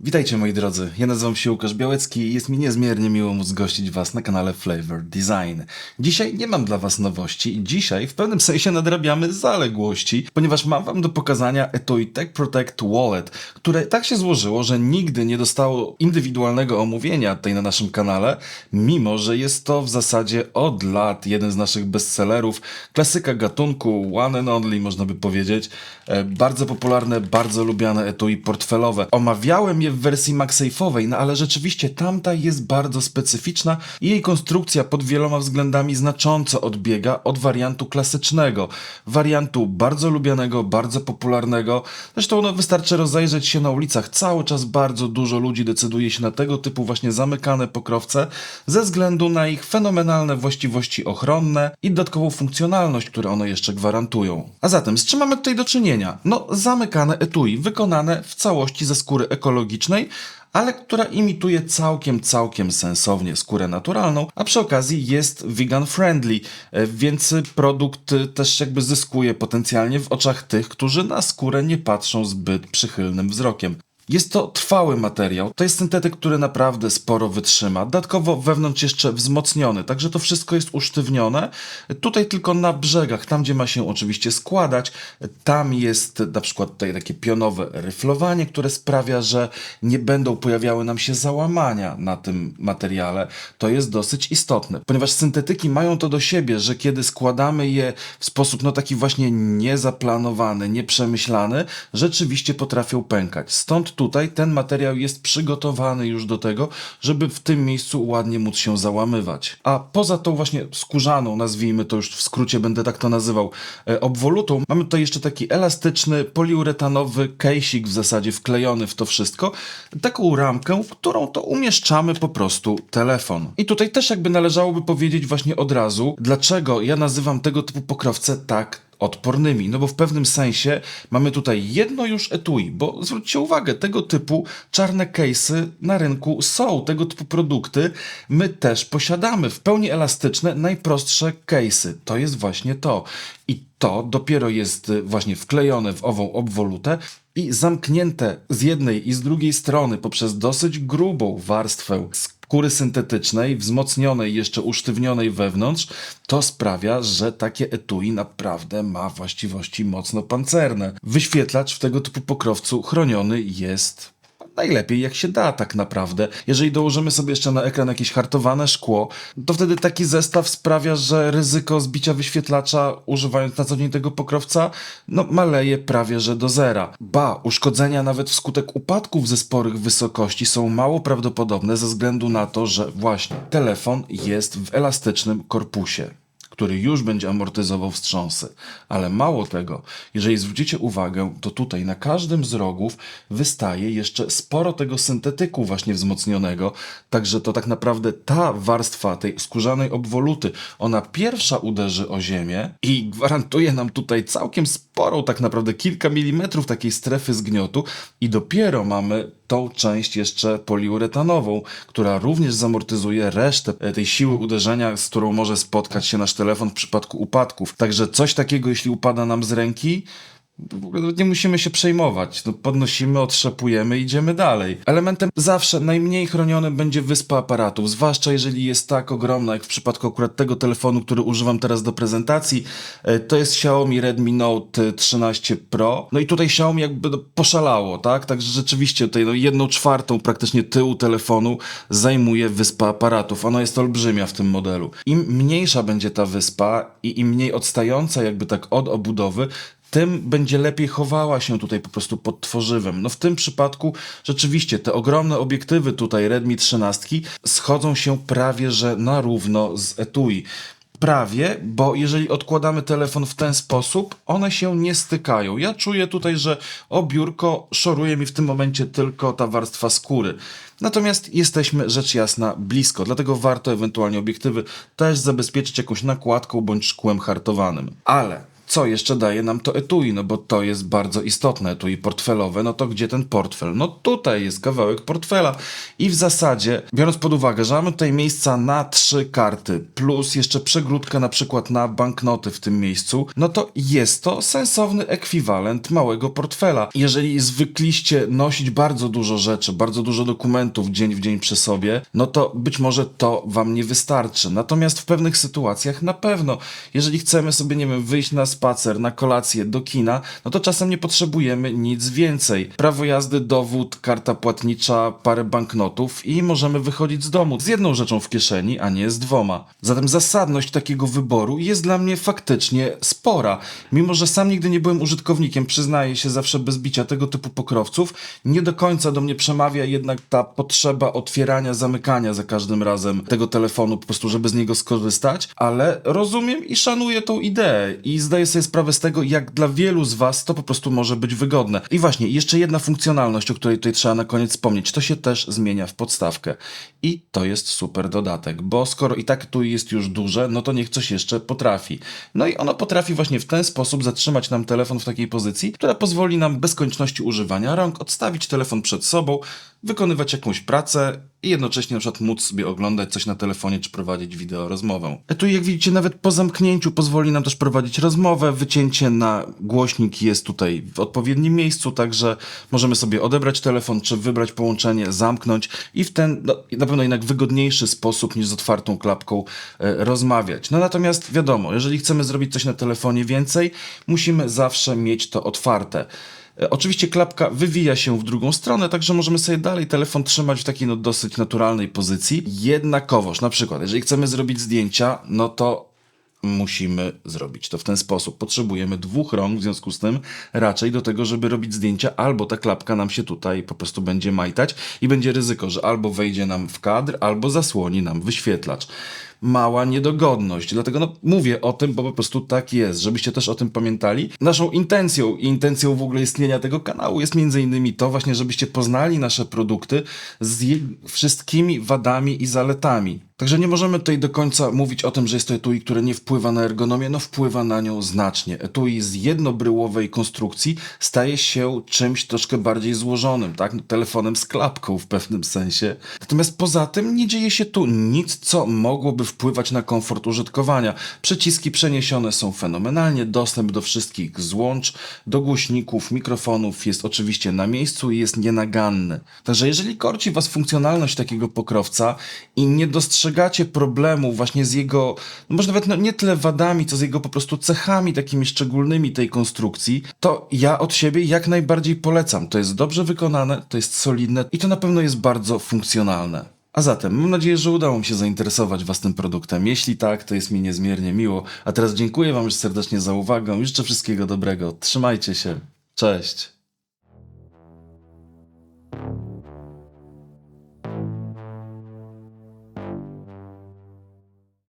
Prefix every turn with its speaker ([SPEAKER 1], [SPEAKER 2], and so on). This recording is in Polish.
[SPEAKER 1] Witajcie moi drodzy, ja nazywam się Łukasz Białecki i jest mi niezmiernie miło móc gościć Was na kanale Flavor Design. Dzisiaj nie mam dla Was nowości dzisiaj w pewnym sensie nadrabiamy zaległości, ponieważ mam Wam do pokazania etui Tech Protect Wallet, które tak się złożyło, że nigdy nie dostało indywidualnego omówienia tutaj na naszym kanale, mimo że jest to w zasadzie od lat jeden z naszych bestsellerów, klasyka gatunku, one and only można by powiedzieć, e, bardzo popularne, bardzo lubiane etui portfelowe. Omawiałem je w wersji MagSafe'owej, no ale rzeczywiście tamta jest bardzo specyficzna i jej konstrukcja pod wieloma względami znacząco odbiega od wariantu klasycznego. Wariantu bardzo lubianego, bardzo popularnego. Zresztą no, wystarczy rozejrzeć się na ulicach. Cały czas bardzo dużo ludzi decyduje się na tego typu właśnie zamykane pokrowce ze względu na ich fenomenalne właściwości ochronne i dodatkową funkcjonalność, które one jeszcze gwarantują. A zatem z czym mamy tutaj do czynienia? No zamykane etui, wykonane w całości ze skóry ekologicznej, ale która imituje całkiem, całkiem sensownie skórę naturalną, a przy okazji jest vegan friendly, e, więc produkt e, też jakby zyskuje potencjalnie w oczach tych, którzy na skórę nie patrzą zbyt przychylnym wzrokiem. Jest to trwały materiał. To jest syntetyk, który naprawdę sporo wytrzyma. Dodatkowo wewnątrz jeszcze wzmocniony, także to wszystko jest usztywnione. Tutaj tylko na brzegach, tam gdzie ma się oczywiście składać, tam jest na przykład tutaj takie pionowe ryflowanie, które sprawia, że nie będą pojawiały nam się załamania na tym materiale. To jest dosyć istotne, ponieważ syntetyki mają to do siebie, że kiedy składamy je w sposób no taki właśnie niezaplanowany, nieprzemyślany, rzeczywiście potrafią pękać. Stąd tutaj ten materiał jest przygotowany już do tego, żeby w tym miejscu ładnie móc się załamywać. A poza tą właśnie skórzaną, nazwijmy to już w skrócie, będę tak to nazywał, e, obwolutą, mamy tutaj jeszcze taki elastyczny, poliuretanowy kejsik w zasadzie wklejony w to wszystko, taką ramkę, w którą to umieszczamy po prostu telefon. I tutaj też jakby należałoby powiedzieć właśnie od razu, dlaczego ja nazywam tego typu pokrowce tak odpornymi. No bo w pewnym sensie mamy tutaj jedno już etui, bo zwróćcie uwagę, tego typu czarne case'y na rynku są, tego typu produkty my też posiadamy. W pełni elastyczne, najprostsze case'y. To jest właśnie to. I to dopiero jest y, właśnie wklejone w ową obwolutę i zamknięte z jednej i z drugiej strony poprzez dosyć grubą warstwę skóry syntetycznej, wzmocnionej, jeszcze usztywnionej wewnątrz, to sprawia, że takie etui naprawdę ma właściwości mocno pancerne. Wyświetlacz w tego typu pokrowcu chroniony jest najlepiej jak się da tak naprawdę. Jeżeli dołożymy sobie jeszcze na ekran jakieś hartowane szkło, to wtedy taki zestaw sprawia, że ryzyko zbicia wyświetlacza używając na co dzień tego pokrowca, no maleje prawie że do zera. Ba, uszkodzenia nawet wskutek upadków ze sporych wysokości są mało prawdopodobne ze względu na to, że właśnie telefon jest w elastycznym korpusie który już będzie amortyzował wstrząsy. Ale mało tego, jeżeli zwrócicie uwagę, to tutaj na każdym z rogów wystaje jeszcze sporo tego syntetyku właśnie wzmocnionego, także to tak naprawdę ta warstwa tej skórzanej obwoluty, ona pierwsza uderzy o ziemię i gwarantuje nam tutaj całkiem sporą, tak naprawdę kilka milimetrów takiej strefy zgniotu i dopiero mamy tą część jeszcze poliuretanową, która również zamortyzuje resztę e, tej siły uderzenia, z którą może spotkać się nasz telefon w przypadku upadków. Także coś takiego, jeśli upada nam z ręki, w ogóle nie musimy się przejmować. No, podnosimy, otrzepujemy, idziemy dalej. Elementem zawsze najmniej chronionym będzie wyspa aparatów, zwłaszcza jeżeli jest tak ogromna, jak w przypadku akurat tego telefonu, który używam teraz do prezentacji. E, To jest Xiaomi Redmi Note 13 Pro. No i tutaj Xiaomi jakby no, poszalało, tak? Także rzeczywiście tutaj no, jedną czwartą praktycznie tyłu telefonu zajmuje wyspa aparatów. Ona jest olbrzymia w tym modelu. Im mniejsza będzie ta wyspa i im mniej odstająca jakby tak od obudowy, tym będzie lepiej chowała się tutaj po prostu pod tworzywem. No w tym przypadku rzeczywiście te ogromne obiektywy tutaj Redmi 13 schodzą się prawie że na równo z etui. Prawie, bo jeżeli odkładamy telefon w ten sposób, one się nie stykają. Ja czuję tutaj, że o biurko szoruje mi w tym momencie tylko ta warstwa skóry. Natomiast jesteśmy rzecz jasna blisko, dlatego warto ewentualnie obiektywy też zabezpieczyć jakąś nakładką bądź szkłem hartowanym. Ale co jeszcze daje nam to etui, no bo to jest bardzo istotne, etui portfelowe, no to gdzie ten portfel? No tutaj jest kawałek portfela i w zasadzie, biorąc pod uwagę, że mamy tutaj miejsca na trzy karty, plus jeszcze przegródkę na przykład na banknoty w tym miejscu, no to jest to sensowny ekwiwalent małego portfela. Jeżeli zwykliście nosić bardzo dużo rzeczy, bardzo dużo dokumentów dzień w dzień przy sobie, no to być może to wam nie wystarczy. Natomiast w pewnych sytuacjach na pewno, jeżeli chcemy sobie, nie wiem, wyjść na spacer, na kolację, do kina, no to czasem nie potrzebujemy nic więcej. Prawo jazdy, dowód, karta płatnicza, parę banknotów i możemy wychodzić z domu z jedną rzeczą w kieszeni, a nie z dwoma. Zatem zasadność takiego wyboru jest dla mnie faktycznie spora. Mimo, że sam nigdy nie byłem użytkownikiem, przyznaję się zawsze bez bicia tego typu pokrowców, nie do końca do mnie przemawia jednak ta potrzeba otwierania, zamykania za każdym razem tego telefonu, po prostu żeby z niego skorzystać, ale rozumiem i szanuję tą ideę i zdaję sobie sprawę z tego, jak dla wielu z was to po prostu może być wygodne. I właśnie, jeszcze jedna funkcjonalność, o której tutaj trzeba na koniec wspomnieć, to się też zmienia w podstawkę. I to jest super dodatek, bo skoro i tak tu jest już duże, no to niech coś jeszcze potrafi. No i ono potrafi właśnie w ten sposób zatrzymać nam telefon w takiej pozycji, która pozwoli nam bez konieczności używania rąk odstawić telefon przed sobą, wykonywać jakąś pracę i jednocześnie na przykład móc sobie oglądać coś na telefonie czy prowadzić wideo rozmowę. Tu jak widzicie nawet po zamknięciu pozwoli nam też prowadzić rozmowę, wycięcie na głośnik jest tutaj w odpowiednim miejscu, także możemy sobie odebrać telefon czy wybrać połączenie, zamknąć i w ten no, na pewno jednak wygodniejszy sposób niż z otwartą klapką e, rozmawiać. No natomiast wiadomo, jeżeli chcemy zrobić coś na telefonie więcej, musimy zawsze mieć to otwarte. E, Oczywiście klapka wywija się w drugą stronę, także możemy sobie dalej telefon trzymać w takiej no, dosyć naturalnej pozycji. Jednakowoż, na przykład, jeżeli chcemy zrobić zdjęcia, no to musimy zrobić to w ten sposób. Potrzebujemy dwóch rąk, w związku z tym raczej do tego, żeby robić zdjęcia, albo ta klapka nam się tutaj po prostu będzie majtać i będzie ryzyko, że albo wejdzie nam w kadr, albo zasłoni nam wyświetlacz. Mała niedogodność, dlatego no, mówię o tym, bo po prostu tak jest, żebyście też o tym pamiętali. Naszą intencją i intencją w ogóle istnienia tego kanału jest między innymi to właśnie, żebyście poznali nasze produkty z wszystkimi wadami i zaletami. Także nie możemy tutaj do końca mówić o tym, że jest to etui, które nie wpływa na ergonomię, no wpływa na nią znacznie. Etui z jednobryłowej konstrukcji staje się czymś troszkę bardziej złożonym, tak? No, telefonem z klapką w pewnym sensie. Natomiast poza tym nie dzieje się tu nic, co mogłoby wpływać na komfort użytkowania. Przyciski przeniesione są fenomenalnie, dostęp do wszystkich złącz, do głośników, mikrofonów jest oczywiście na miejscu i jest nienaganny. Także jeżeli korci was funkcjonalność takiego pokrowca i nie dostrzegacie problemu właśnie z jego, no może nawet no nie tyle wadami, co z jego po prostu cechami takimi szczególnymi tej konstrukcji, to ja od siebie jak najbardziej polecam. To jest dobrze wykonane, to jest solidne i to na pewno jest bardzo funkcjonalne. A zatem, mam nadzieję, że udało mi się zainteresować Was tym produktem. Jeśli tak, to jest mi niezmiernie miło. A teraz dziękuję Wam już serdecznie za uwagę i życzę wszystkiego dobrego. Trzymajcie się. Cześć.